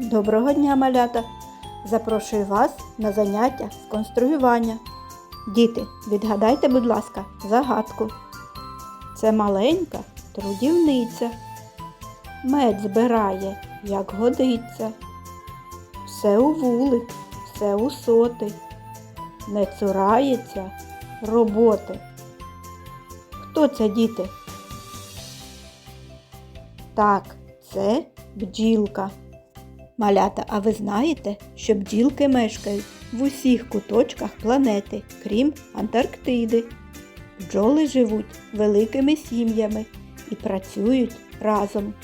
Доброго дня, малята! Запрошую вас на заняття з конструювання. Діти, відгадайте, будь ласка, загадку. Це маленька трудівниця. Мед збирає, як годиться. Все у вулик, все у соти. Не цурається роботи. Хто це, діти? Так, це бджілка. Малята, а ви знаєте, що бджілки мешкають в усіх куточках планети, крім Антарктиди. Бджоли живуть великими сім'ями і працюють разом.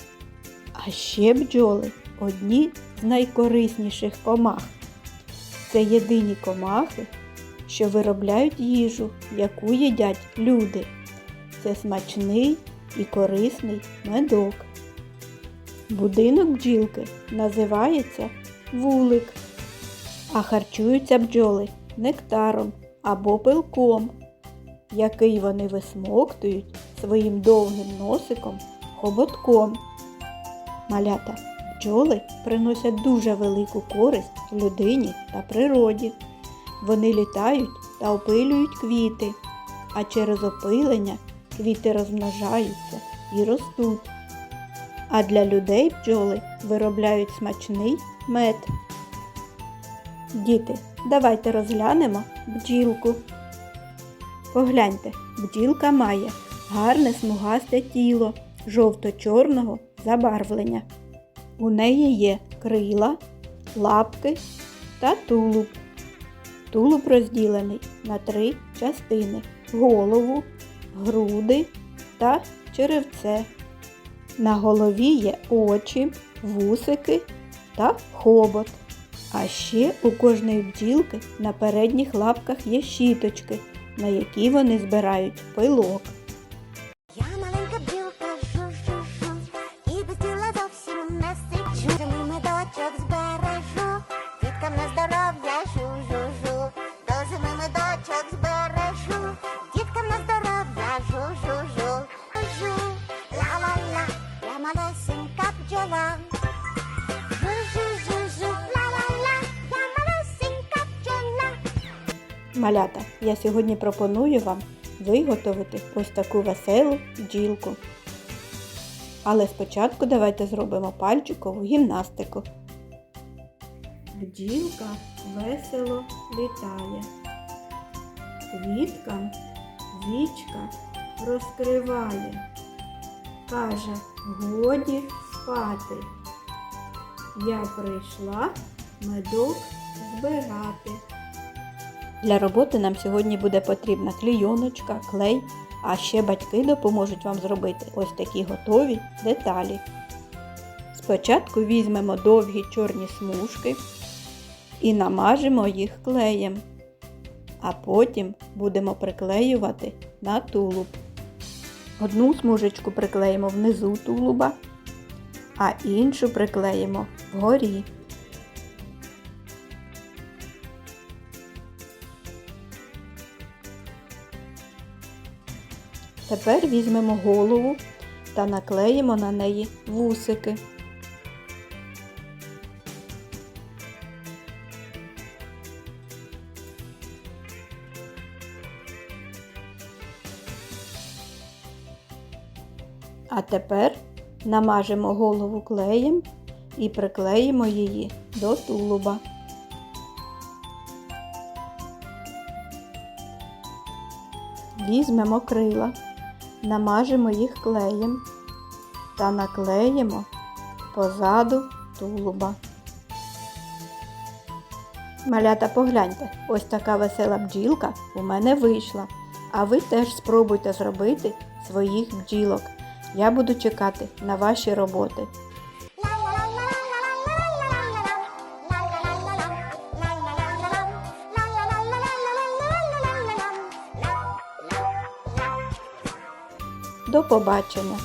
А ще бджоли одні з найкорисніших комах. Це єдині комахи, що виробляють їжу, яку їдять люди. Це смачний і корисний медок. Будинок бджілки називається вулик, а харчуються бджоли нектаром або пилком, який вони висмоктують своїм довгим носиком хоботком. Малята бджоли приносять дуже велику користь людині та природі. Вони літають та опилюють квіти, а через опилення квіти розмножаються і ростуть. А для людей бджоли виробляють смачний мед. Діти, давайте розглянемо бджілку. Погляньте, бджілка має гарне смугасте тіло жовто-чорного забарвлення. У неї є крила, лапки та тулуб. Тулуб розділений на три частини голову, груди та черевце. На голові є очі, вусики та хобот. А ще у кожної бджілки на передніх лапках є щіточки, на які вони збирають пилок. Малята, я сьогодні пропоную вам виготовити ось таку веселу бджілку. Але спочатку давайте зробимо пальчикову гімнастику. Бджілка весело літає. Квіткам вічка розкриває. Каже, годі спати. Я прийшла медок збирати. Для роботи нам сьогодні буде потрібна клійоночка, клей, а ще батьки допоможуть вам зробити ось такі готові деталі. Спочатку візьмемо довгі чорні смужки і намажемо їх клеєм, а потім будемо приклеювати на тулуб. Одну смужечку приклеїмо внизу тулуба, а іншу приклеїмо вгорі. Тепер візьмемо голову та наклеїмо на неї вусики. А тепер намажемо голову клеєм і приклеїмо її до тулуба. Візьмемо крила, намажемо їх клеєм та наклеїмо позаду тулуба. Малята, погляньте, ось така весела бджілка у мене вийшла. А ви теж спробуйте зробити своїх бджілок. Я буду чекати на ваші роботи. До побачення!